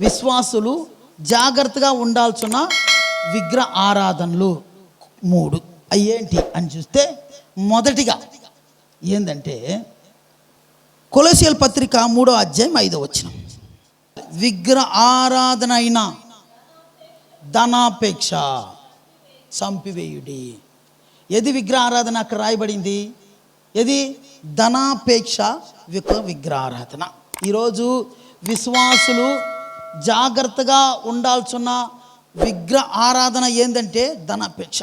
విశ్వాసులు జాగ్రత్తగా ఉండాల్సిన విగ్రహ ఆరాధనలు మూడు. అయ్యేంటి అని చూస్తే మొదటిగా ఏంటంటే కొలసియల్ పత్రిక మూడో అధ్యాయం ఐదో వచ్చిన విగ్రహ ఆరాధన అయిన ధనాపేక్ష చంపివేయుడి. ఏది విగ్రహ ఆరాధన అక్కడ రాయబడింది? ఏది? ధనాపేక్ష విగ్రహ విగ్రహారాధన ఈరోజు విశ్వాసులు జాగ్రత్తగా ఉండాల్సిన విగ్రహ ఆరాధన ఏంటంటే ధనాపేక్ష.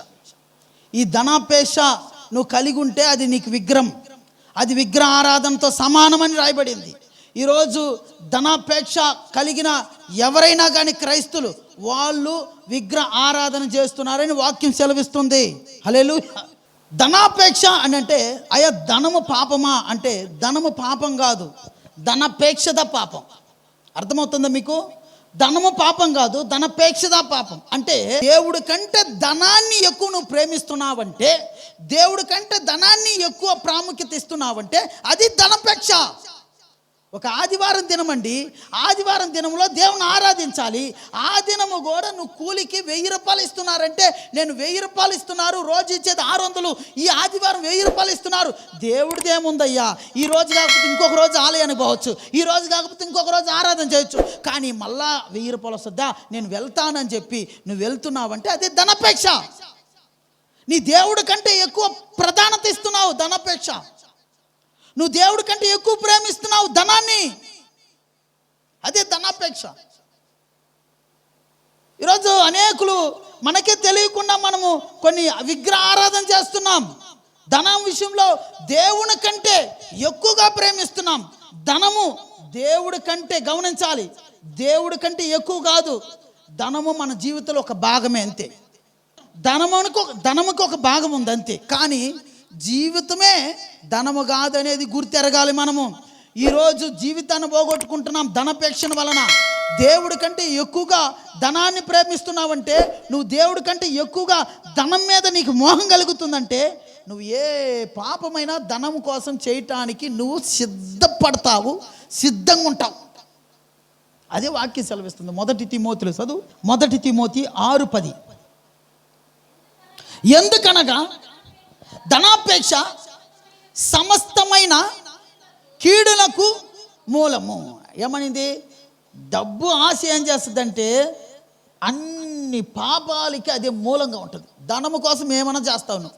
ఈ ధనాపేక్ష నువ్వు కలిగి ఉంటే అది నీకు విగ్రహం. అది విగ్రహ ఆరాధనతో సమానమని రాయబడింది. ఈరోజు ధనాపేక్ష కలిగిన ఎవరైనా కానీ క్రైస్తులు వాళ్ళు విగ్రహ ఆరాధన చేస్తున్నారని వాక్యం సెలవిస్తుంది. హలేలు ధనాపేక్ష అని అంటే అయ్యా ధనము పాపమా అంటే ధనము పాపం కాదు. ధనపేక్షద పాపం. అర్థమవుతుందా మీకు? ధనము పాపం కాదు ధనపేక్షద పాపం. అంటే దేవుడి కంటే ధనాన్ని ఎక్కువ నువ్వు ప్రేమిస్తున్నావంటే దేవుడి కంటే ధనాన్ని ఎక్కువ ప్రాముఖ్యత ఇస్తున్నావంటే అది ధనపేక్ష ఒక ఆదివారం దినమండి. ఆదివారం దినంలో దేవుని ఆరాధించాలి. ఆ దినము కూడా నువ్వు కూలికి వెయ్యి రూపాయలు ఇస్తున్నారంటే నేను వెయ్యి రూపాయలు ఇస్తున్నారు రోజు ఇచ్చేది ఆరు వందలు. ఈ ఆదివారం వెయ్యి రూపాయలు ఇస్తున్నారు. దేవుడిది ఏముందయ్యా? ఈ రోజు కాకపోతే ఇంకొక రోజు ఆలయానికి పోవచ్చు. ఈ రోజు కాకపోతే ఇంకొక రోజు ఆరాధన చేయొచ్చు. కానీ మళ్ళా వెయ్యి రూపాయలు వస్తుందా? నేను వెళ్తానని చెప్పి నువ్వు వెళ్తున్నావంటే అది ధనపేక్ష. నీ దేవుడి కంటే ఎక్కువ ప్రధానత ఇస్తున్నావు ధనపేక్ష. నువ్వు దేవుడి కంటే ఎక్కువ ప్రేమిస్తున్నావు ధనాన్ని. అదే ధనాపేక్ష. ఈరోజు అనేకులు మనకే తెలియకుండా మనము కొన్ని విగ్రహ ఆరాధన చేస్తున్నాం. ధనం విషయంలో దేవుని కంటే ఎక్కువగా ప్రేమిస్తున్నాం. ధనము దేవుడి కంటే గమనించాలి. దేవుడి కంటే ఎక్కువ కాదు. ధనము మన జీవితంలో ఒక భాగమే అంతే. ధనమునకు ధనముకు ఒక భాగం ఉంది అంతే. కానీ జీవితమే ధనము కాదనేది గుర్తెరగాలి మనము. ఈరోజు జీవితాన్ని పోగొట్టుకుంటున్నాం ధనపేక్షణ వలన. దేవుడి కంటే ఎక్కువగా ధనాన్ని ప్రేమిస్తున్నావంటే నువ్వు దేవుడి కంటే ఎక్కువగా ధనం మీద నీకు మోహం కలుగుతుందంటే నువ్వు ఏ పాపమైనా ధనం కోసం చేయటానికి నువ్వు సిద్ధపడతావు సిద్ధంగా ఉంటావు. అదే వాక్యం సెలవిస్తుంది. మొదటి తిమోతులు చదువు. మొదటి తిమోతి ఆరు పది. ఎందుకనగా ధనాపేక్ష సమస్తమైన కీడులకు మూలము. ఏమనింది? డబ్బు ఆశ ఏం చేస్తుందంటే అన్ని పాపాలకి అది మూలంగా ఉంటుంది. ధనము కోసం ఏమైనా చేస్తావు నువ్వు.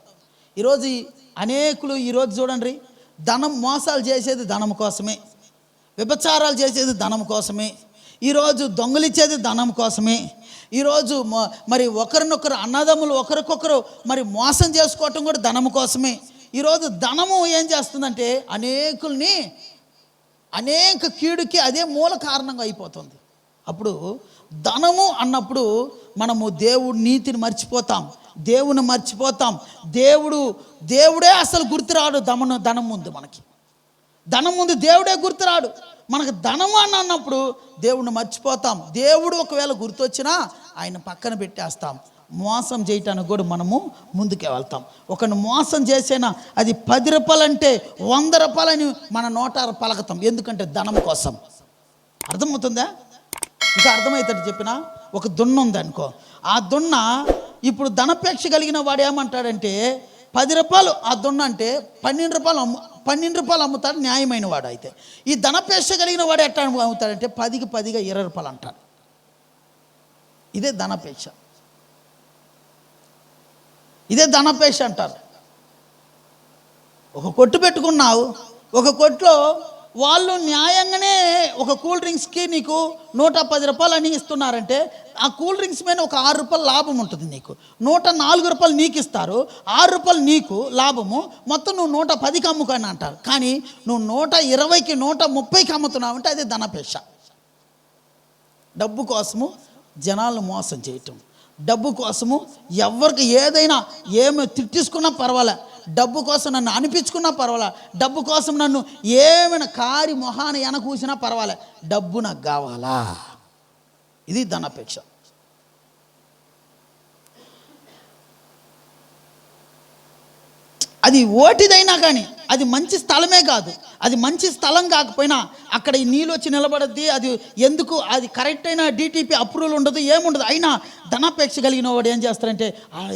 ఈరోజు అనేకులు ఈరోజు చూడండి ధనం మోసాలు చేసేది ధనం కోసమే. విభచారాలు చేసేది ధనం కోసమే. ఈరోజు దొంగలిచ్చేది ధనం కోసమే. ఈరోజు మరి ఒకరినొకరు అన్నదమ్ములు ఒకరికొకరు మరి మోసం చేసుకోవటం కూడా ధనము కోసమే. ఈరోజు ధనము ఏం చేస్తుందంటే అనేకుల్ని అనేక కీడుకి అదే మూల కారణంగా అయిపోతుంది. అప్పుడు ధనము అన్నప్పుడు మనము దేవుడి నీతిని మర్చిపోతాం దేవుని మర్చిపోతాం. దేవుడు దేవుడే అసలు గుర్తురాడు ధమను ధనం ముందు మనకి. ధనం ముందు దేవుడే గుర్తురాడు. మనకు ధనము అని అన్నప్పుడు దేవుడిని మర్చిపోతాం. దేవుడు ఒకవేళ గుర్తొచ్చినా ఆయన పక్కన పెట్టేస్తాం. మోసం చేయటానికి కూడా మనము ముందుకే వెళ్తాం. ఒకరిని మోసం చేసేనా అది పది రూపాయలంటే వంద రూపాయలని మన నోటార పలకతాం. ఎందుకంటే ధనం కోసం. అర్థమవుతుందా? ఇంకా అర్థమవుతాడు చెప్పిన? ఒక దున్న ఉంది అనుకో ఆ దున్న ఇప్పుడు ధనపేక్ష కలిగిన వాడు ఏమంటాడంటే పది రూపాయలు ఆ దున్న అంటే పన్నెండు రూపాయలు పన్నెండు రూపాయలు అమ్ముతాడు న్యాయమైన వాడు అయితే. ఈ ధనపేక్ష కలిగిన వాడు ఎట్లా అమ్ముతాడంటే పదికి పదిగా ఇరవై రూపాయలు అంటాడు. ఇదే ధనపేక్ష ఇదే ధనపేక్ష అంటారు. ఒక కొట్టు పెట్టుకున్నావు ఒక కొట్లో వాళ్ళు న్యాయంగానే ఒక కూల్ డ్రింక్స్కి నీకు నూట పది రూపాయలు అని ఇస్తున్నారంటే ఆ కూల్ డ్రింక్స్ మీద ఒక ఆరు రూపాయలు లాభం ఉంటుంది నీకు. నూట నాలుగు రూపాయలు నీకు ఇస్తారు ఆరు రూపాయలు నీకు లాభము మొత్తం నువ్వు నూట పదికి అమ్ముకొని అంటారు. కానీ నువ్వు నూట ఇరవైకి నూట ముప్పైకి అమ్ముతున్నావు అంటే అది ధనపేక్ష డబ్బు కోసము జనాలను మోసం చేయటం. డబ్బు కోసము ఎవరికి ఏదైనా ఏమి తిట్టించుకున్నా పర్వాలే. డబ్బు కోసం నన్ను అనిపించుకున్నా పర్వాలే. డబ్బు కోసం నన్ను ఏమైనా కారి మొహాన వెనకూసినా పర్వాలే. డబ్బు నాకు కావాలా? ఇది ధనపేక్ష. అది ఓటిదైనా కానీ అది మంచి స్థలమే కాదు. అది మంచి స్థలం కాకపోయినా అక్కడ ఈ నీళ్ళు వచ్చి నిలబడద్ది అది ఎందుకు అది కరెక్ట్ అయిన డిటిపి అప్రూవల్ ఉండదు ఏముండదు. అయినా ధనాపేక్ష కలిగిన వాడు ఏం చేస్తారంటే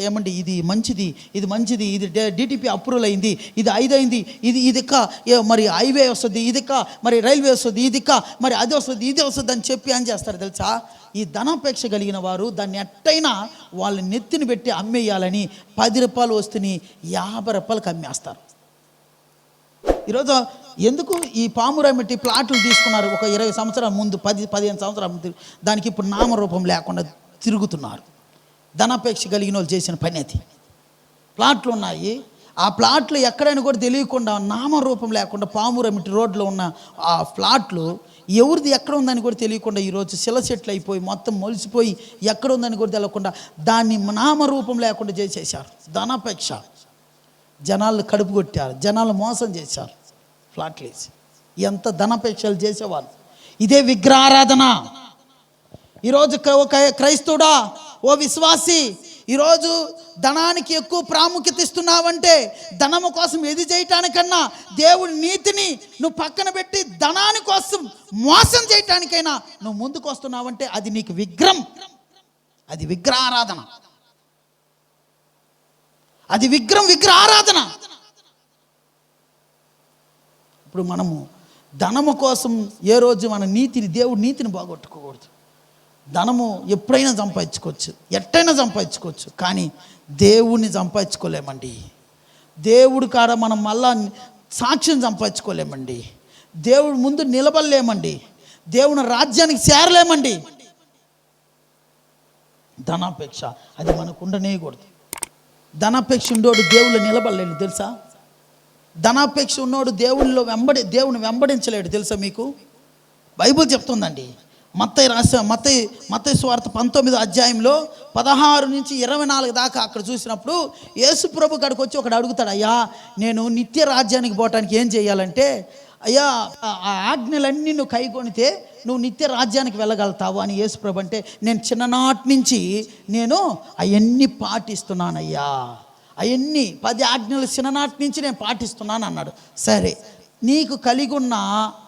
ఏమండి ఇది మంచిది ఇది మంచిది ఇది డిటిపి అప్రూవల్ అయింది ఇది ఐదైంది ఇది ఇది మరి హైవే వస్తుంది ఇది మరి రైల్వే వస్తుంది ఇది మరి అది వస్తుంది ఇది వస్తుంది అని చెప్పి ఏం చేస్తారు తెలుసా? ఈ ధనాపేక్ష కలిగిన వారు దాన్ని ఎట్టయినా వాళ్ళ నెత్తిని పెట్టి అమ్మేయాలని పది రూపాయలు వస్తుని యాభై రూపాయలకు అమ్మేస్తారు. ఈరోజు ఎందుకు ఈ పామురామిట్టి ప్లాట్లు తీసుకున్నారు? ఒక ఇరవై సంవత్సరాల ముందు పది పదిహేను సంవత్సరాల ముందు దానికి ఇప్పుడు నామరూపం లేకుండా తిరుగుతున్నారు. ధనాపేక్ష కలిగిన వాళ్ళు చేసిన పని అది. ప్లాట్లు ఉన్నాయి. ఆ ప్లాట్లు ఎక్కడైనా కూడా తెలియకుండా నామరూపం లేకుండా పామురమిటి రోడ్లో ఉన్న ఆ ప్లాట్లు ఎవరిది ఎక్కడ ఉందని కూడా తెలియకుండా ఈరోజు శిల చెట్లు అయిపోయి మొత్తం మొలిసిపోయి ఎక్కడ ఉందని కూడా తెలియకుండా దాన్ని నామరూపం లేకుండా చేసేసారు ధనాపేక్ష. జనాలు కడుపు కొట్టారు. జనాలు మోసం చేశారు. ఫ్లాట్లీస్ ఎంత ధనాపేక్షలు చేసేవాళ్ళు. ఇదే విగ్రహారాధన. ఈరోజు ఒక క్రైస్తవుడా ఓ విశ్వాసి ఈరోజు ధనానికి ఎక్కువ ప్రాముఖ్యత ఇస్తున్నావంటే ధనము కోసం ఎది చేయటానికన్నా దేవుడి నీతిని నువ్వు పక్కన పెట్టి ధనాని కోసం మోసం చేయటానికైనా నువ్వు ముందుకు వస్తున్నావంటే అది నీకు విగ్రహం. అది విగ్రహారాధన. అది విగ్రహం విగ్రహారాధన. ఇప్పుడు మనము ధనము కోసం ఏ రోజు మన నీతిని దేవుడి నీతిని బాగొట్టుకోకూడదు. ధనము ఎప్పుడైనా సంపాదించుకోవచ్చు ఎట్టైనా సంపాదించుకోవచ్చు కానీ దేవుణ్ణి సంపాదించుకోలేమండి. దేవుడు కాడ మనం మళ్ళా సాక్ష్యం సంపాదించుకోలేమండి. దేవుడు ముందు నిలబడలేమండి. దేవుని రాజ్యానికి చేరలేమండి. ధనాపేక్ష అది మనకు ఉండనేయకూడదు. ధనాపేక్ష ఉండోడు దేవుళ్ళు నిలబడలేడు తెలుసా? ధనాపేక్ష ఉన్నోడు దేవుళ్ళలో వెంబడి దేవుని వెంబడించలేడు తెలుసా మీకు? బైబుల్ చెప్తుందండి. మత్తయి రాసిన మత్తయి మత్తయి స్వార్థ పంతొమ్మిదో అధ్యాయంలో పదహారు నుంచి ఇరవై నాలుగు దాకా అక్కడ చూసినప్పుడు యేసు ప్రభు కాడికి వచ్చి ఒకడు అడుగుతాడు అయ్యా నేను నిత్య రాజ్యానికి పోవటానికి ఏం చేయాలంటే అయ్యా ఆ ఆజ్ఞలన్నీ నువ్వు కైకొనితే నువ్వు నిత్య రాజ్యానికి వెళ్ళగలుగుతావు అని యేసు ప్రభు అంటే నేను చిన్ననాటి నుంచి నేను అవన్నీ పాటిస్తున్నానయ్యా. అవన్నీ పది ఆజ్ఞలు చిన్ననాటి నుంచి నేను పాటిస్తున్నాను అన్నాడు సరే నీకు కలిగి ఉన్న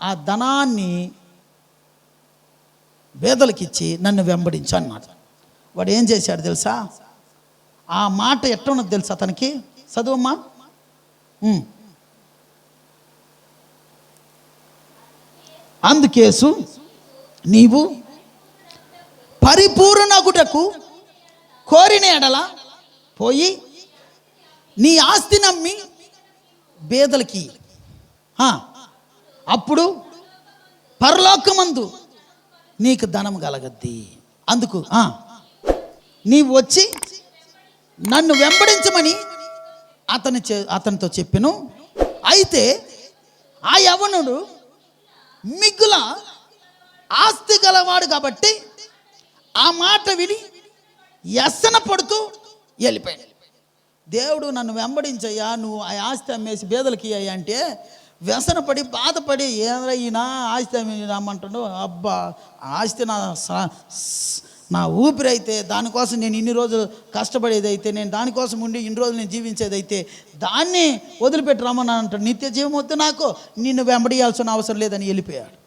ఆ ధనాన్ని పేదలకిచ్చి నన్ను వెంబడించు అన్నాడు. వాడు ఏం చేశాడు తెలుసా? ఆ మాట ఎట్టున్నది తెలుసా అతనికి చదువమ్మా. అందుకేసు నీవు పరిపూర్ణగుటకు కోరిన ఎడల పోయి నీ ఆస్తి నమ్మి బేదలకి. అప్పుడు పరలోకమందు నీకు ధనం కలగద్ది. అందుకు నీవు వచ్చి నన్ను వెంబడించమని అతని చే- అతనితో చెప్పాను. అయితే ఆ యవనుడు మిగుల ఆస్తి గలవాడు కాబట్టి ఆ మాట విని ఎస్సన పడుతూ వెళ్ళిపోయాడు. దేవుడు నన్ను వెంబడించయ్యా నువ్వు ఆ ఆస్తి అమ్మేసి బేదలకి అయ్యా అంటే వ్యసనపడి బాధపడి ఏదైనా ఆస్తి రమ్మంటాడు? అబ్బా ఆస్తి నా స- ఊపిరి అయితే దానికోసం నేను ఇన్ని రోజులు కష్టపడేదైతే నేను దానికోసం ఉండి ఇన్ని రోజులు నేను జీవించేదైతే దాన్ని వదిలిపెట్టి రమ్మని అంటాడు. నిత్య జీవం వద్దు నాకు నిన్ను వెంబడియాల్సిన అవసరం లేదని వెళ్ళిపోయాడు.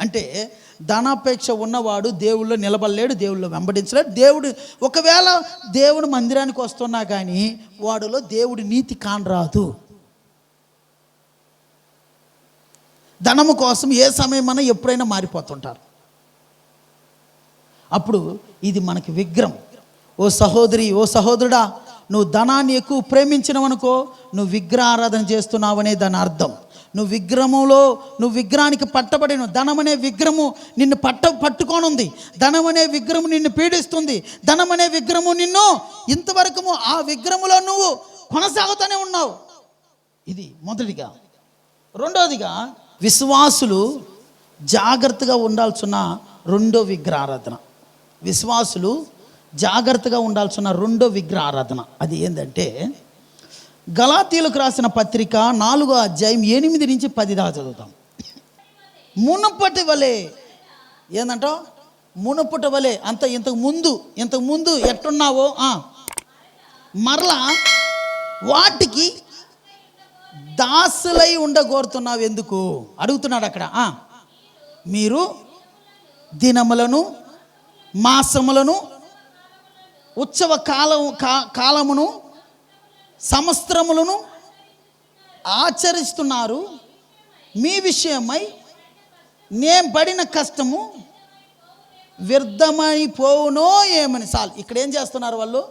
అంటే ధనాపేక్ష ఉన్నవాడు దేవుళ్ళు నిలబడలేడు దేవుళ్ళు వెంబడించలేడు. దేవుడు ఒకవేళ దేవుడు మందిరానికి వస్తున్నా కానీ వాడిలో దేవుడి నీతి కానరాదు. ధనము కోసం ఏ సమయమైనా ఎప్పుడైనా మారిపోతుంటారు. అప్పుడు ఇది మనకి విగ్రహం. ఓ సహోదరి ఓ సహోదరుడా నువ్వు ధనాన్ని ఎక్కువ ప్రేమించినవనుకో నువ్వు విగ్రహారాధన చేస్తున్నావనే దాని అర్థం. నువ్వు విగ్రహంలో నువ్వు విగ్రహానికి పట్టబడిన ధనం అనే విగ్రహము నిన్ను పట్ట పట్టుకోనుంది. ధనం అనే విగ్రహము నిన్ను పీడిస్తుంది. ధనం అనే విగ్రహము నిన్ను ఇంతవరకు ఆ విగ్రహములో నువ్వు కొనసాగుతూనే ఉన్నావు. ఇది మొదటిగా. రెండోదిగా విశ్వాసులు జాగ్రత్తగా ఉండాల్సిన రెండో విగ్రహారాధన. విశ్వాసులు జాగ్రత్తగా ఉండాల్సిన రెండో విగ్రహారాధన. అది ఏంటంటే గలాతీలకు రాసిన పత్రిక నాలుగో అధ్యాయం ఎనిమిది నుంచి పది దాకా చదువుతాం. మునుపటి వలె ఏందంట? మునుపటి వలె అంత ఇంతకు ముందు ఇంతకు ముందు ఎట్టున్నావో మరలా వాటికి దాసులై ఉండగోరుతున్నావు ఎందుకు? అడుగుతున్నాడు అక్కడ. మీరు దినములను మాసములను ఉత్సవ కాలం కా- కాలమును సంవత్సరములను ఆచరిస్తున్నారు. మీ విషయమై నేను పడిన కష్టము వ్యర్థమైపోవునో ఏమని? సాల్ ఇక్కడ ఏం చేస్తున్నారు వాళ్ళు?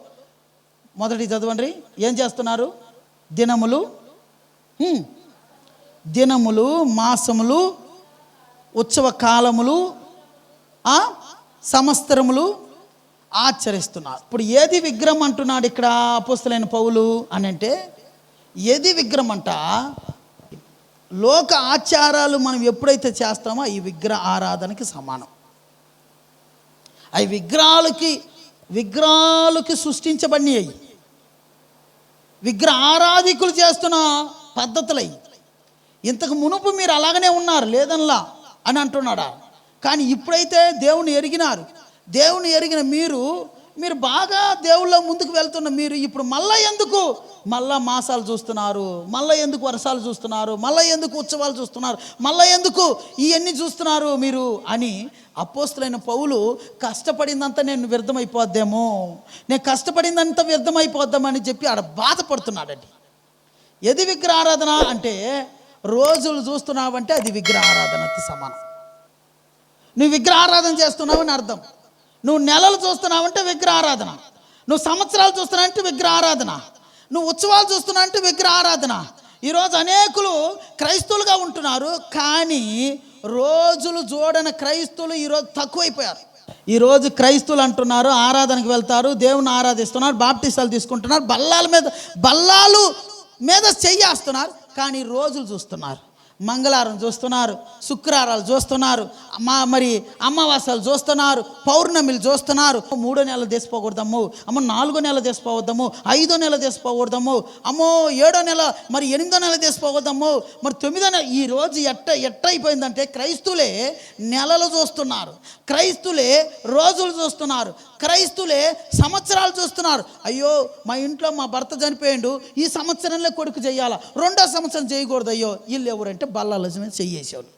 మొదటి చదవండి. ఏం చేస్తున్నారు? దినములు దినములు మాసములు ఉత్సవ కాలములు సంవత్సరములు ఆచరిస్తున్నారు. ఇప్పుడు ఏది విగ్రహం అంటున్నాడు ఇక్కడ అపోస్తులైన పౌలు అని అంటే ఏది విగ్రహం అంట లోక ఆచారాలు మనం ఎప్పుడైతే చేస్తామో ఈ విగ్రహ ఆరాధనకి సమానం. అవి విగ్రహాలకి విగ్రహాలకి సృష్టించబడినాయి విగ్రహ ఆరాధికులు చేస్తున్న పద్ధతులై. ఇంతకు మునుపు మీరు అలాగనే ఉన్నారు లేదనలా అని అంటున్నాడా? కానీ ఇప్పుడైతే దేవుని ఎరిగినారు. దేవుని ఎరిగిన మీరు మీరు బాగా దేవుళ్ళ ముందుకు వెళ్తున్న మీరు ఇప్పుడు మళ్ళా ఎందుకు? మళ్ళా మాసాలు చూస్తున్నారు మళ్ళా ఎందుకు వర్షాలు చూస్తున్నారు మళ్ళా ఎందుకు ఉత్సవాలు చూస్తున్నారు మళ్ళా ఎందుకు ఇవన్నీ చూస్తున్నారు మీరు అని అపోస్తులైన పౌలు కష్టపడిందంతా నేను వ్యర్థమైపోద్దేమో నేను కష్టపడిందంతా వ్యర్థమైపోద్దామని చెప్పి ఆడ బాధపడుతున్నాడండి. ఎది విగ్రహారాధన అంటే రోజులు చూస్తున్నావంటే అది విగ్రహ ఆరాధనకి సమానం. నువ్వు విగ్రహ ఆరాధన చేస్తున్నావని అర్థం. నువ్వు నెలలు చూస్తున్నావంటే విగ్రహ ఆరాధన నువ్వు సంవత్సరాలు చూస్తున్నావంటే విగ్రహారాధన. నువ్వు ఉత్సవాలు చూస్తున్నావంటే విగ్రహ ఆరాధన ఈరోజు అనేకులు క్రైస్తవులుగా ఉంటున్నారు కానీ రోజులు చూడని క్రైస్తవులు ఈరోజు తక్కువైపోయారు. ఈరోజు క్రైస్తవులు అంటున్నారు ఆరాధనకు వెళ్తారు దేవుని ఆరాధిస్తున్నారు బాప్టిసాలు తీసుకుంటున్నారు బల్లాల మీద బల్లాలు మీద చెయ్యేస్తున్నారు కానీ రోజులు చూస్తున్నారు. మంగళవారం చూస్తున్నారు శుక్రవారాలు చూస్తున్నారు మా మరి అమావాస్యలు చూస్తున్నారు పౌర్ణమిలు చూస్తున్నారు. మూడో నెల తీసుకోకూడదమ్ము అమ్మ నాలుగో నెల తీసిపోవద్దాము ఐదో నెల తీసుకోకూడదమ్ము అమ్మో ఏడో నెల మరి ఎనిమిదో నెల తీసిపోవద్దాము మరి తొమ్మిదో నెల ఈ రోజు ఎట్ట ఎట్ట అయిపోయిందంటే క్రైస్తులే నెలలు చూస్తున్నారు. క్రైస్తులే రోజులు చూస్తున్నారు. క్రైస్తులే సంవత్సరాలు చూస్తున్నారు. అయ్యో మా ఇంట్లో మా భర్త చనిపోయిండు ఈ సంవత్సరంలో కొడుకు చేయాలా రెండో సంవత్సరం చేయకూడదు అయ్యో వీళ్ళు ఎవరంటే బల్లాలజమే మీద చెయ్యేసేవాళ్ళు.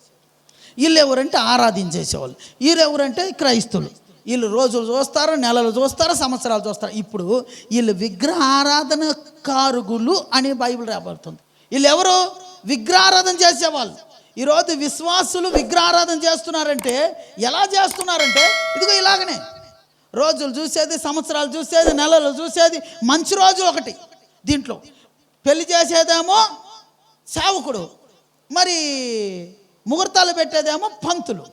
వీళ్ళు ఎవరంటే ఆరాధించేసేవాళ్ళు. వీళ్ళు ఎవరంటే క్రైస్తులు. వీళ్ళు రోజులు చూస్తారు నెలలు చూస్తారు సంవత్సరాలు చూస్తారు. ఇప్పుడు వీళ్ళు విగ్రహారాధన కారుగులు అని బైబిల్ రాబడుతుంది. వీళ్ళు ఎవరు? విగ్రహారాధన చేసేవాళ్ళు. ఈరోజు విశ్వాసులు విగ్రహారాధన చేస్తున్నారంటే ఎలా చేస్తున్నారంటే ఇదిగో ఇలాగనే. రోజులు చూసేది సంవత్సరాలు చూసేది నెలలు చూసేది మంచి రోజు ఒకటి దీంట్లో. పెళ్ళి చేసేదేమో సేవకుడు మరి ముహూర్తాలు పెట్టేదేమో పంతులు.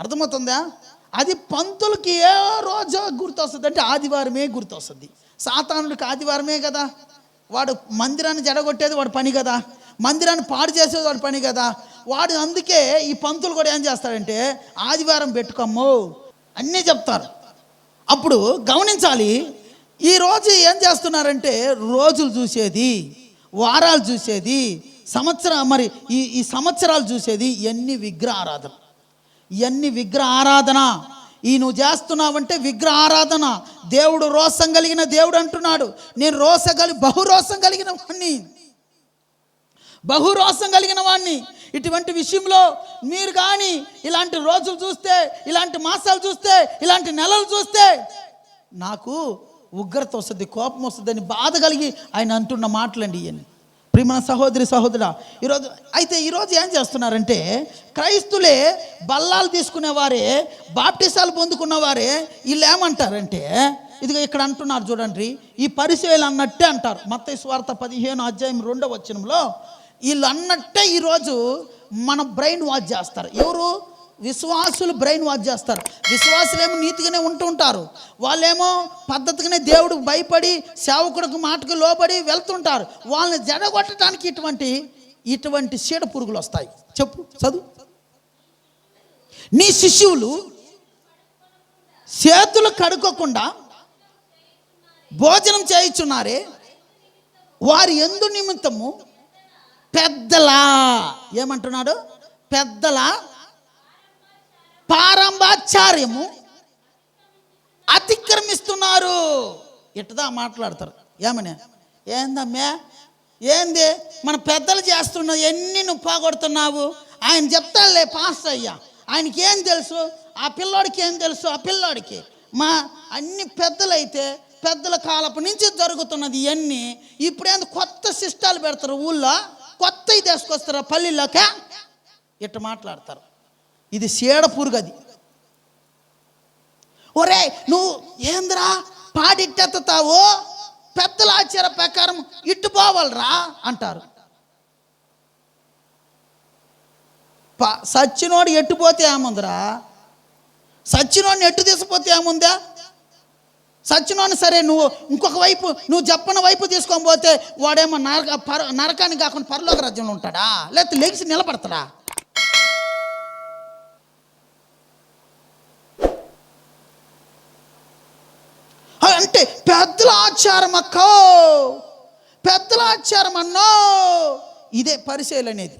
అర్థమవుతుందా? అది పంతులకి ఏ రోజు గుర్తొస్తుంది? అంటే ఆదివారమే గుర్తొస్తుంది. సాతానుడికి ఆదివారమే కదా. వాడు మందిరాన్ని జడగొట్టేది వాడు పని కదా. మందిరాన్ని పాడు చేసేది వాడి పని కదా. వాడు అందుకే ఈ పంతులు కూడా ఏం చేస్తాడంటే ఆదివారం పెట్టుకోమ్మో. అన్నీ చెప్తారు. అప్పుడు గమనించాలి ఈరోజు ఏం చేస్తున్నారంటే రోజులు చూసేది వారాలు చూసేది సంవత్సరం మరి ఈ ఈ సంవత్సరాలు చూసేది ఎన్ని విగ్రహ ఆరాధన. ఇవన్నీ విగ్రహ ఆరాధన? ఈ నువ్వు చేస్తున్నావంటే విగ్రహ ఆరాధన. దేవుడు రోసం కలిగిన దేవుడు అంటున్నాడు. నేను రోస కలి బహురోసం కలిగిన వాణ్ణి. బహురోసం కలిగిన వాణ్ణి. ఇటువంటి విషయంలో మీరు కానీ ఇలాంటి రోజులు చూస్తే ఇలాంటి మాసాలు చూస్తే ఇలాంటి నెలలు చూస్తే నాకు ఉగ్రత వస్తుంది కోపం వస్తుందని బాధ కలిగి ఆయన అంటున్న మాటలండి ఇవన్నీ ప్రిమణ సహోదరి సహోదర ఈరోజు అయితే ఈరోజు ఏం చేస్తున్నారంటే క్రైస్తులే బల్లాలు తీసుకునేవారే బాప్టిసాలు పొందుకున్నవారే వీళ్ళు ఏమంటారంటే ఇదిగో ఇక్కడ అంటున్నారు చూడండి ఈ పరిశీలన అన్నట్టే అంటారు. మత్తయి స్వార్థ పదిహేను అధ్యాయం రెండవ వచనంలో వీళ్ళు అన్నట్టే ఈరోజు మన బ్రెయిన్ వాచ్ చేస్తారు. ఎవరు? విశ్వాసులు బ్రెయిన్ వాచ్ చేస్తారు. విశ్వాసులేమో నీతిగానే ఉంటూ ఉంటారు. వాళ్ళేమో పద్ధతిగానే దేవుడికి భయపడి సేవకుడికి మాటకు లోబడి వెళ్తుంటారు. వాళ్ళని జడగొట్టడానికి ఇటువంటి ఇటువంటి చీడ పురుగులు వస్తాయి. చెప్పు చదువు. నీ శిష్యువులు చేతులు కడుక్కోకుండా భోజనం చేయించున్నారే వారి ఎందు నిమిత్తము పెద్దలా. ఏమంటున్నాడు? పెద్దల. పారంభాచార్యము అతిక్రమిస్తున్నారు. ఇట్టదా మాట్లాడతారు. ఏమని? ఏందమ్మే? ఏంది? మన పెద్దలు చేస్తున్న ఎన్ని నువ్వు పోగొడుతున్నావు? ఆయన చెప్తాలే పాస్ అయ్యా ఆయనకి ఏం తెలుసు? ఆ పిల్లోడికి ఏం తెలుసు? ఆ పిల్లోడికి. మా అన్ని పెద్దలైతే పెద్దల కాలపు నుంచి జరుగుతున్నది ఇవన్నీ ఇప్పుడేంది కొత్త సిస్టాలు పెడతారు ఊళ్ళో? కొత్తవి తీసుకొస్తారా పల్లెల్లోకే? ఇట్ట మాట్లాడతారు. ఇది సీడ పురుగది ఒరే నువ్వు ఏందిరా? పాడిట్టెత్తుతావు? పెద్దల ఆచార ప్రకారం ఇట్టు పోవాలరా? అంటారు. సచ్చినోడు ఎట్టుపోతే ఏముందిరా? సచ్చినోడిని ఎట్టు తీసుకుపోతే ఏముందా? సచ్చినోని సరే నువ్వు ఇంకొక వైపు నువ్వు చెప్పని వైపు తీసుకొని పోతే వాడేమో నరక పర నరకానికి కాకుండా పరలోక రాజ్యంలో ఉంటాడా? లేకపోతే లెగిసి నిలబడతాడా? అంటే పెద్దల ఆచారం అక్కో పెద్దల ఆచారం అన్నో. ఇదే పరిశైలు అనేది.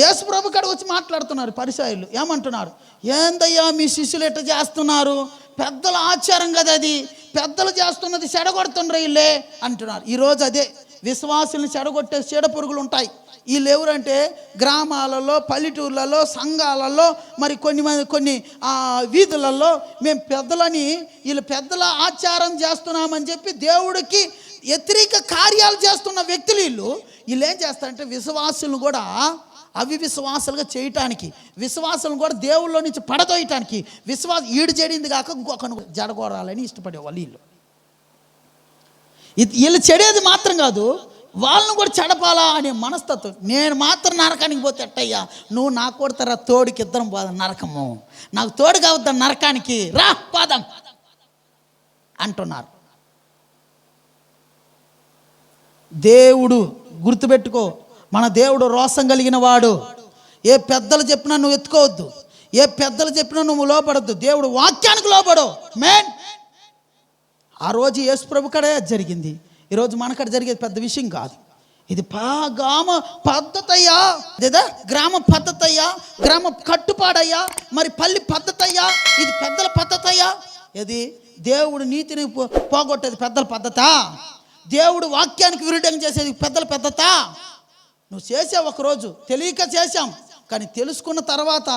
యేసు ప్రభు కాడ వచ్చి మాట్లాడుతున్నారు పరిసాయులు. ఏమంటున్నారు? ఏందయ్యా మీ శిష్యులు ఎట్ట చేస్తున్నారు? పెద్దల ఆచారం కదా అది. పెద్దలు చేస్తున్నది చెడగొడుతుండ్రు వీళ్ళే అంటున్నారు. ఈరోజు అదే విశ్వాసుల్ని చెడగొట్టే చెడ పురుగులు ఉంటాయి. వీళ్ళు ఎవరంటే గ్రామాలలో పల్లెటూర్లలో సంఘాలలో మరి కొన్ని మంది కొన్ని వీధులలో మేము పెద్దలని వీళ్ళు పెద్దల ఆచారం చేస్తున్నామని చెప్పి దేవుడికి వ్యతిరేక కార్యాలు చేస్తున్న వ్యక్తులు వీళ్ళు. వీళ్ళు ఏం చేస్తారంటే విశ్వాసులు కూడా అవి విశ్వాసాలుగా చేయటానికి విశ్వాసాలను కూడా దేవుళ్ళ నుంచి పడదోయటానికి విశ్వాస ఈడు చెడింది కాక ఇంకొకను జడగొరాలని ఇష్టపడేవాళ్ళు వీళ్ళు. వీళ్ళు చెడేది మాత్రం కాదు వాళ్ళని కూడా చెడపాలా అనే మనస్తత్వం. నేను మాత్రం నరకానికి పోతే ఎట్టయ్యా? నువ్వు నాకు కొడతారా తోడికి ఇద్దరం పోదాం నరకము. నాకు తోడు కావద్దా నరకానికి? రా పోదాం అంటున్నారు. దేవుడు గుర్తుపెట్టుకో మన దేవుడు రోసం కలిగిన వాడు. ఏ పెద్దలు చెప్పినా నువ్వు ఎత్తుకోవద్దు. ఏ పెద్దలు చెప్పినా నువ్వు లోపడద్దు దేవుడు వాక్యానికి లోపడు మేన్ ఆ రోజు యేసుప్రభు కడే జరిగింది. ఈరోజు మనకడ జరిగేది పెద్ద విషయం కాదు. ఇది పా గ్రామ పద్ధతి అయ్యా లేదా గ్రామ పద్ధతి అయ్యా గ్రామ కట్టుపాడయ్యా. మరి పల్లి పద్ధతి అయ్యా ఇది పెద్దల పద్ధతి అయ్యా ఇది దేవుడు నీతిని పో- పోగొట్టేది పెద్దల పద్ధత? దేవుడు వాక్యానికి విరుద్ధంగా చేసేది పెద్దల పద్ధతా? నువ్వు చేసావు ఒకరోజు తెలియక చేశాం కానీ తెలుసుకున్న తర్వాత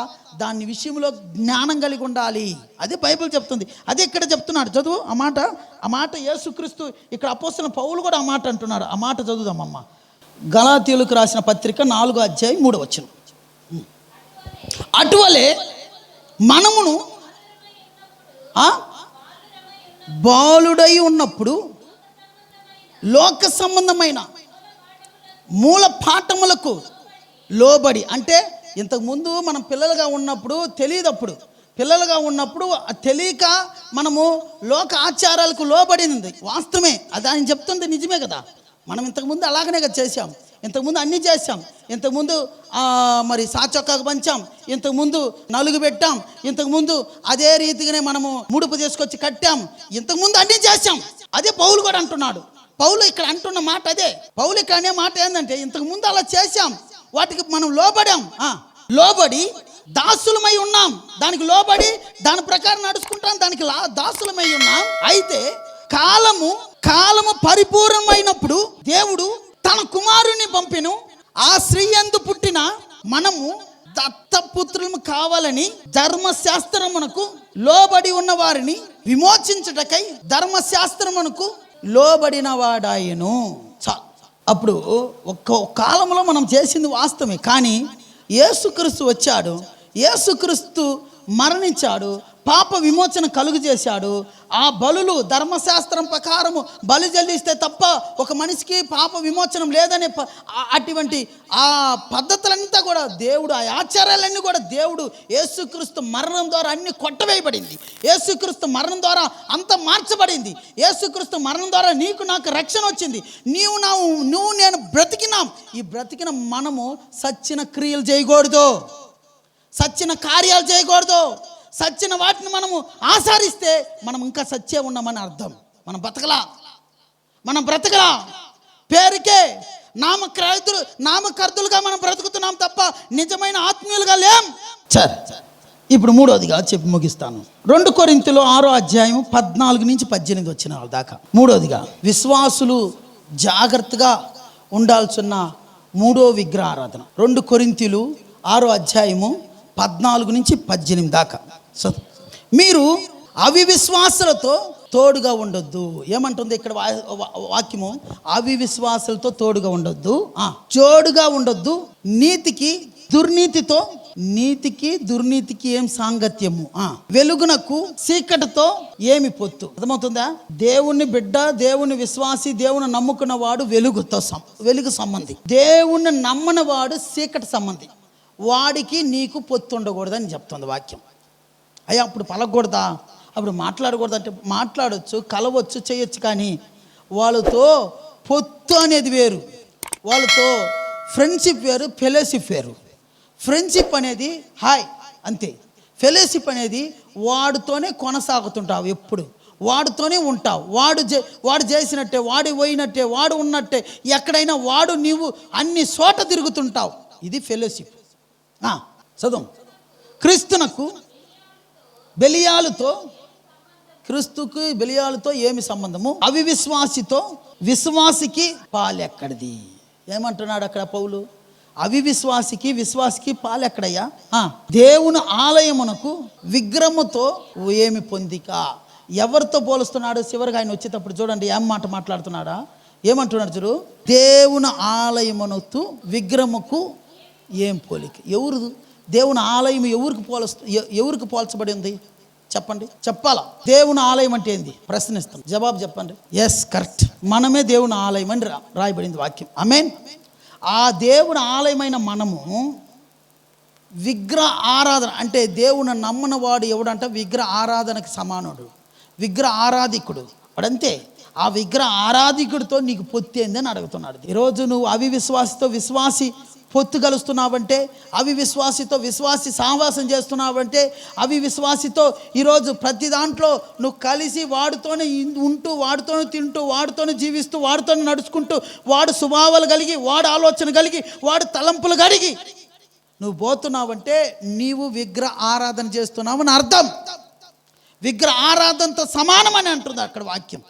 దాని విషయంలో జ్ఞానం కలిగి ఉండాలి. అదే బైబిల్ చెప్తుంది. అదే ఇక్కడ చెప్తున్నాడు. చదువు ఆ మాట ఆ మాట యేసుక్రీస్తు ఇక్కడ అపోస్తున్న పౌలు కూడా ఆ మాట అంటున్నాడు. ఆ మాట చదువుదామమ్మ. గలాతీయులకు రాసిన పత్రిక నాలుగో అధ్యాయం మూడు వచ్చిన అటువలే మనమును బాలుడై ఉన్నప్పుడు లోక సంబంధమైన మూల పాఠములకు లోబడి అంటే ఇంతకుముందు మనం పిల్లలుగా ఉన్నప్పుడు తెలియదప్పుడు పిల్లలుగా ఉన్నప్పుడు తెలియక మనము లోక ఆచారాలకు లోబడింది. వాస్తవమే అది ఆయన చెప్తుంది నిజమే కదా. మనం ఇంతకుముందు అలాగనే కదా చేశాం. ఇంతకుముందు అన్నీ చేశాం. ఇంతకుముందు మరి సాచొక్కకు పంచాం. ఇంతకుముందు నలుగు పెట్టాం. ఇంతకుముందు అదే రీతిగానే మనము ముడుపు తీసుకొచ్చి కట్టాం. ఇంతకుముందు అన్నీ చేశాం. అదే పౌలు కూడా అంటున్నాడు. పౌలు ఇక్కడ అంటున్న మాట అదే. పౌలు ఇక్కడ అనే మాట ఏంటంటే ఇంతకు ముందు అలా చేశాం. వాటికి మనం లోబడాం. లోబడి దాసులమై ఉన్నాం. దానికి లోబడి దాని ప్రకారం నడుచుకుంటాం. దానికి లా దాసులమై ఉన్నాం. అయితే కాలము కాలము పరిపూర్ణమైనప్పుడు దేవుడు తన కుమారుని పంపిను. ఆ స్త్రీ ఎందు పుట్టిన మనము దత్తపుత్రులము కావాలని ధర్మశాస్త్రమునకు లోబడి ఉన్న వారిని విమోచించుటకై ధర్మశాస్త్రమునకు లోబడిన వాడాయను అప్పుడు ఒక్క కాలంలో మనం చేసింది వాస్తవమే. కానీ యేసుక్రీస్తు వచ్చాడు. యేసుక్రీస్తు మరణించాడు. పాప విమోచన కలుగు చేశాడు. ఆ బలులు ధర్మశాస్త్రం ప్రకారము బలి చెల్లిస్తే తప్ప ఒక మనిషికి పాప విమోచనం లేదనే అటువంటి ఆ పద్ధతులంతా కూడా దేవుడు ఆ ఆచారాలన్నీ కూడా దేవుడు యేసుక్రీస్తు మరణం ద్వారా అన్ని కొట్టవేయబడింది. యేసుక్రీస్తు మరణం ద్వారా అంత మార్చబడింది. యేసుక్రీస్తు మరణం ద్వారా నీకు నాకు రక్షణ వచ్చింది. నీవు నా నువ్వు నేను బ్రతికినాం. ఈ బ్రతికిన మనము సచ్చిన క్రియలు చేయకూడదు. సచ్చిన కార్యాలు చేయకూడదు. సచ్చిన వాటిని మనము ఆసారిస్తే మనం ఇంకా సచ్చే ఉన్నామని అర్థం. మనం బ్రతకలా? మనం బ్రతకలా? పేరుకే నామకర్తులు నామకర్తులుగా మనం బ్రతుకుతున్నాం తప్ప నిజమైన ఆత్మీయులుగా లేం. సరే ఇప్పుడు మూడోదిగా చెప్పి ముగిస్తాను. రెండు కొరింతలు ఆరో అధ్యాయం పద్నాలుగు నుంచి పద్దెనిమిది వచ్చిన వాళ్ళ దాకా. మూడోదిగా విశ్వాసులు జాగ్రత్తగా ఉండాల్సిన మూడో విగ్రహారాధన. రెండు కొరింతలు ఆరో అధ్యాయము పద్నాలుగు నుంచి పద్దెనిమిది దాకా. మీరు అవివిశ్వాసులతో తోడుగా ఉండొద్దు. ఏమంటుంది ఇక్కడ వా- వాక్యము? అవివిశ్వాసులతో తోడుగా ఉండొద్దు. చోడుగా ఉండొద్దు. నీతికి దుర్నీతితో నీతికి దుర్నీతికి ఏం సాంగత్యము? ఆ, వెలుగునకు చీకటితో ఏమి పొత్తు? అర్థమవుతుందా? దేవుని బిడ్డ దేవుని విశ్వాసి దేవుని నమ్ముకున్న వాడు వెలుగుతో సం వెలుగు సంబంధి. దేవుణ్ణి నమ్మని వాడు చీకటి సంబంధి. వాడికి నీకు పొత్తు ఉండకూడదని చెప్తుంది వాక్యం. అయ్యా అప్పుడు పలకూడదా అప్పుడు మాట్లాడకూడదు అంటే మాట్లాడొచ్చు కలవచ్చు చేయొచ్చు కానీ వాళ్ళతో పొత్తు అనేది వేరు. వాళ్ళతో ఫ్రెండ్షిప్ వేరు ఫెలోషిప్ వేరు. ఫ్రెండ్షిప్ అనేది హాయ్ అంతే. ఫెలోషిప్ అనేది వాడితోనే కొనసాగుతుంటావు ఎప్పుడు. వాడితోనే ఉంటావు. వాడు చే వాడు చేసినట్టే వాడు పోయినట్టే వాడు ఉన్నట్టే ఎక్కడైనా వాడు నీవు అన్ని చోట తిరుగుతుంటావు. ఇది ఫెలోషిప్. చదువు. క్రీస్తునకు బెలియాలతో క్రీస్తుకి బెలియాలతో ఏమి సంబంధము? అవివిశ్వాసితో విశ్వాసికి పాలెక్కడిది. ఏమంటున్నాడు అక్కడ పౌలు? అవివిశ్వాసికి విశ్వాసికి పాలెక్కడయ్యా? దేవుని ఆలయమునకు విగ్రహముతో ఏమి పొందిక? ఎవరితో పోలుస్తున్నాడు? చివరిగా ఆయన వచ్చేటప్పుడు చూడండి ఏం మాట మాట్లాడుతున్నాడా? ఏమంటున్నాడు చూడు? దేవుని ఆలయమునకు విగ్రహముకు ఏం పోలిక? ఎవరు దేవుని ఆలయం ఎవరికి పోల ఎవరికి పోల్చబడి ఉంది? చెప్పండి. చెప్పాలా? దేవుని ఆలయం అంటే ఏంది? ప్రశ్నిస్తాం. జవాబు చెప్పండి. ఎస్ కరెక్ట్ మనమే దేవుని ఆలయం అని రా- రాయబడింది వాక్యం. అమేన్ ఆ దేవుని ఆలయమైన మనము విగ్రహ ఆరాధన అంటే దేవుని నమ్మన వాడు ఎవడంటే? విగ్రహ ఆరాధనకు సమానుడు. విగ్రహ ఆరాధికుడు. వాడంతే ఆ విగ్రహ ఆరాధికుడితో నీకు పొత్తి అని అడుగుతున్నాడు. ఈరోజు నువ్వు అవివిశ్వాసితో విశ్వాసి పొత్తు కలుస్తున్నావంటే అవి విశ్వాసితో విశ్వాసి సహవాసం చేస్తున్నావంటే అవి విశ్వాసితో ఈరోజు ప్రతి దాంట్లో నువ్వు కలిసి వాడితోనే ఉంటూ వాడితోనే తింటూ వాడితోనే జీవిస్తూ వాడితోనే నడుచుకుంటూ వాడు స్వభావాలు కలిగి వాడు ఆలోచన కలిగి వాడు తలంపులు కలిగి నువ్వు పోతున్నావంటే నీవు విగ్రహ ఆరాధన చేస్తున్నావు అని అర్థం. విగ్రహ ఆరాధనతో సమానమని అంటుంది అక్కడ వాక్యం.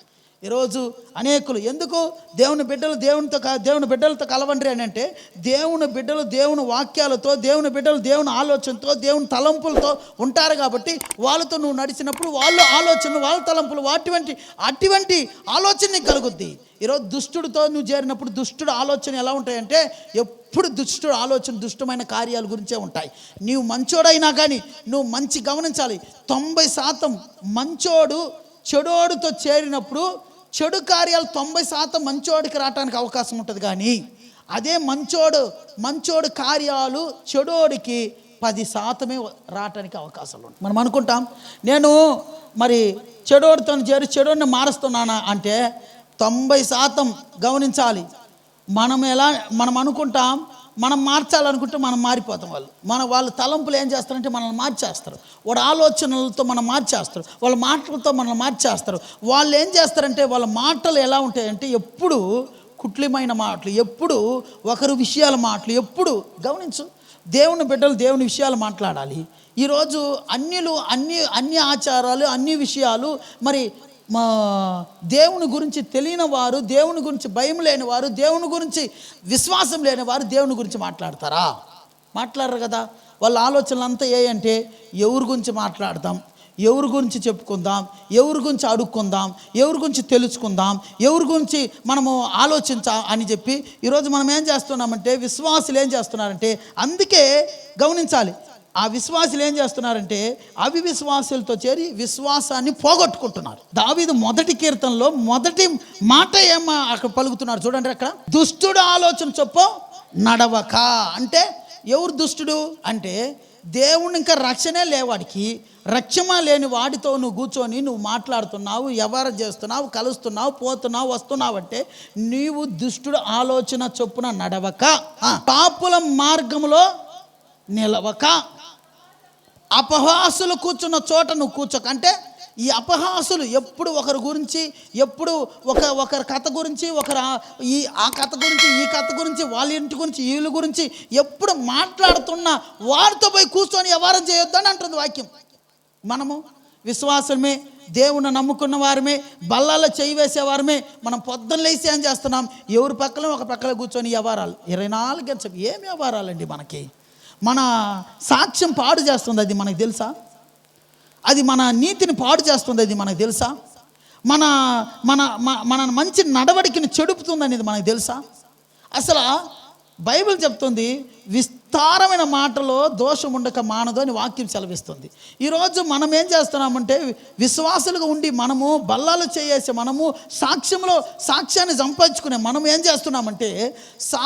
ఈరోజు అనేకులు ఎందుకు దేవుని బిడ్డలు దేవునితో దేవుని బిడ్డలతో కలవండి అని అంటే దేవుని బిడ్డలు దేవుని వాక్యాలతో దేవుని బిడ్డలు దేవుని ఆలోచనతో దేవుని తలంపులతో ఉంటారు కాబట్టి వాళ్ళతో నువ్వు నడిచినప్పుడు వాళ్ళ ఆలోచన వాళ్ళ తలంపులు అటువంటి అటువంటి ఆలోచన నీకు కలుగుద్ది. ఈరోజు దుష్టుడితో నువ్వు చేరినప్పుడు దుష్టుడు ఆలోచన ఎలా ఉంటాయంటే ఎప్పుడు దుష్టుడు ఆలోచన దుష్టమైన కార్యాల గురించే ఉంటాయి. నీవు మంచోడైనా కానీ నువ్వు మంచి గమనించాలి. తొంభై శాతం మంచోడు చెడోడుతో చేరినప్పుడు చెడు కార్యాలు తొంభై శాతం మంచోడికి రావడానికి అవకాశం ఉంటుంది కానీ అదే మంచోడు మంచోడు కార్యాలు చెడోడికి పది శాతమే రావటానికి అవకాశాలు ఉంటాయి. మనం అనుకుంటాం నేను మరి చెడోడితో చేరి చెడోడిని మారుస్తున్నానా? అంటే తొంభై శాతం గమనించాలి. మనం ఎలా మనం అనుకుంటాం మనం మార్చాలనుకుంటే మనం మారిపోతాం వాళ్ళు. మన వాళ్ళ తలంపులు ఏం చేస్తారంటే మనల్ని మార్చేస్తారు. వాడు ఆలోచనలతో మనం మార్చేస్తారు. వాళ్ళ మాటలతో మనల్ని మార్చేస్తారు. వాళ్ళు ఏం చేస్తారంటే వాళ్ళ మాటలు ఎలా ఉంటాయంటే ఎప్పుడు కుట్లిమైన మాటలు ఎప్పుడు ఒకరు విషయాల మాటలు ఎప్పుడు గమనించు. దేవుని బిడ్డలు దేవుని విషయాలు మాట్లాడాలి. ఈరోజు అన్యులు అన్ని అన్ని ఆచారాలు అన్ని విషయాలు మరి మా దేవుని గురించి తెలియని వారు దేవుని గురించి భయం లేని వారు దేవుని గురించి విశ్వాసం లేని వారు దేవుని గురించి మాట్లాడతారా? మాట్లాడరు కదా. వాళ్ళ ఆలోచనలు అంతా ఏ అంటే ఎవరి గురించి మాట్లాడదాం ఎవరి గురించి చెప్పుకుందాం ఎవరి గురించి అడుక్కుందాం ఎవరి గురించి తెలుసుకుందాం ఎవరి గురించి మనము ఆలోచించా అని చెప్పి ఈరోజు మనం ఏం చేస్తున్నామంటే విశ్వాసులు ఏం చేస్తున్నారంటే అందుకే గమనించాలి. ఆ విశ్వాసులు ఏం చేస్తున్నారంటే అవి విశ్వాసులతో చేరి విశ్వాసాన్ని పోగొట్టుకుంటున్నారు. దావీదు మొదటి కీర్తనలో మొదటి మాట ఏమో అక్కడ పలుకుతున్నారు చూడండి అక్కడ. దుష్టుడు ఆలోచన చొప్ప నడవక. అంటే ఎవరు దుష్టుడు? అంటే దేవుని ఇంకా రక్షణే లేవాడికి. రక్షమ లేని వాడితో నువ్వు కూర్చొని నువ్వు మాట్లాడుతున్నావు ఎవరు చేస్తున్నావు కలుస్తున్నావు పోతున్నావు వస్తున్నావు అంటే నీవు దుష్టుడు ఆలోచన చొప్పున నడవక. పాపుల మార్గంలో నిలవక. అపహాసులు కూర్చున్న చోట నువ్వు కూర్చోక. అంటే ఈ అపహాసులు ఎప్పుడు ఒకరి గురించి ఎప్పుడు ఒక ఒకరి కథ గురించి ఒకరు ఈ ఆ కథ గురించి ఈ కథ గురించి వాళ్ళ ఇంటి గురించి వీళ్ళ గురించి ఎప్పుడు మాట్లాడుతున్న వారితో పోయి కూర్చొని వ్యవహారం చేయొద్దని అంటుంది వాక్యం. మనము విశ్వాసమే దేవుని నమ్ముకున్న వారమే బల్లాల్లో చేయి వేసేవారమే మనం పొద్దున్న లేసి ఏం చేస్తున్నాం? ఎవరి పక్కన ఒక పక్కన కూర్చొని వ్యవహారాలు. ఇరవై నాలుగు గంటలు ఏం వ్యవహారాలండి మనకి? మన సాక్ష్యం పాడు చేస్తుంది అది మనకు తెలుసా? అది మన నీతిని పాడు చేస్తుంది అది మనకు తెలుసా? మన మన మన మంచి నడవడికని చెడుపుతుంది అనేది మనకు తెలుసా? అసలు బైబిల్ చెప్తుంది విస్తారమైన మాటలో దోషం ఉండక మానదు అని వాక్యం సెలవిస్తుంది. ఈరోజు మనం ఏం చేస్తున్నామంటే విశ్వాసులుగా ఉండి మనము బల్లాలు చేసే మనము సాక్ష్యంలో సాక్ష్యాన్ని సంపాదించుకునే మనం ఏం చేస్తున్నామంటే సా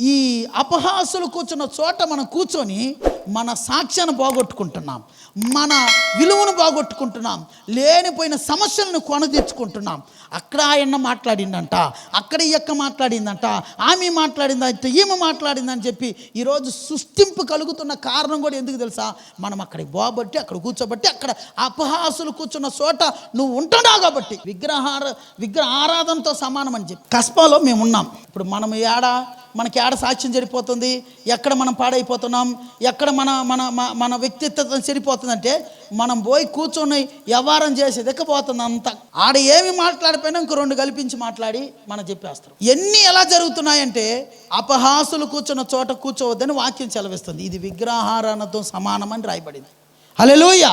ఈ అపహాసులు కూర్చున్న చోట మనం కూర్చొని మన సాక్ష్యాన్ని బాగొట్టుకుంటున్నాం మన విలువను బాగొట్టుకుంటున్నాం లేనిపోయిన సమస్యలను కొనదీర్చుకుంటున్నాం. అక్కడ ఆయన మాట్లాడిందంట. అక్కడ ఈ మాట్లాడిందంట. ఆమె మాట్లాడిందంట. ఈమె మాట్లాడిందని చెప్పి ఈరోజు సృష్టింపు కలుగుతున్న కారణం కూడా ఎందుకు తెలుసా? మనం అక్కడికి పోబట్టి అక్కడ కూర్చోబట్టి అక్కడ అపహాసులు కూర్చున్న చోట నువ్వు ఉంటున్నావు కాబట్టి. విగ్రహార విగ్రహ ఆరాధనతో సమానం అని చెప్పి. కస్పాలో మేము ఉన్నాం. ఇప్పుడు మనం ఏడా మనకి ఏడ సాక్ష్యం చెడిపోతుంది ఎక్కడ మనం పాడైపోతున్నాం? ఎక్కడ మన మన మన వ్యక్తిత్వం చెడిపోతుందంటే మనం పోయి కూర్చొని వ్యవహారం చేసి దిక్కపోతుంది అంత. ఆడ ఏమి మాట్లాడిపోయినా ఇంక రెండు కల్పించి మాట్లాడి మనం చెప్పేస్తారు ఎన్ని ఎలా జరుగుతున్నాయంటే అపహాసులు కూర్చున్న చోట కూర్చోవద్దని వాక్యం చెలవిస్తుంది ఇది విగ్రహారాధనతో సమానమని రాయబడింది. హల్లెలూయా!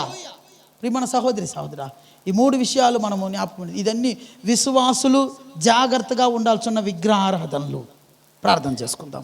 ప్రియమైన సహోదరి సహోదరా ఈ మూడు విషయాలు మనము జ్ఞాపకం ఇదన్నీ విశ్వాసులు జాగ్రత్తగా ఉండాల్సిన విగ్రహారాధనలు. ప్రార్థన చేసుకుందాం.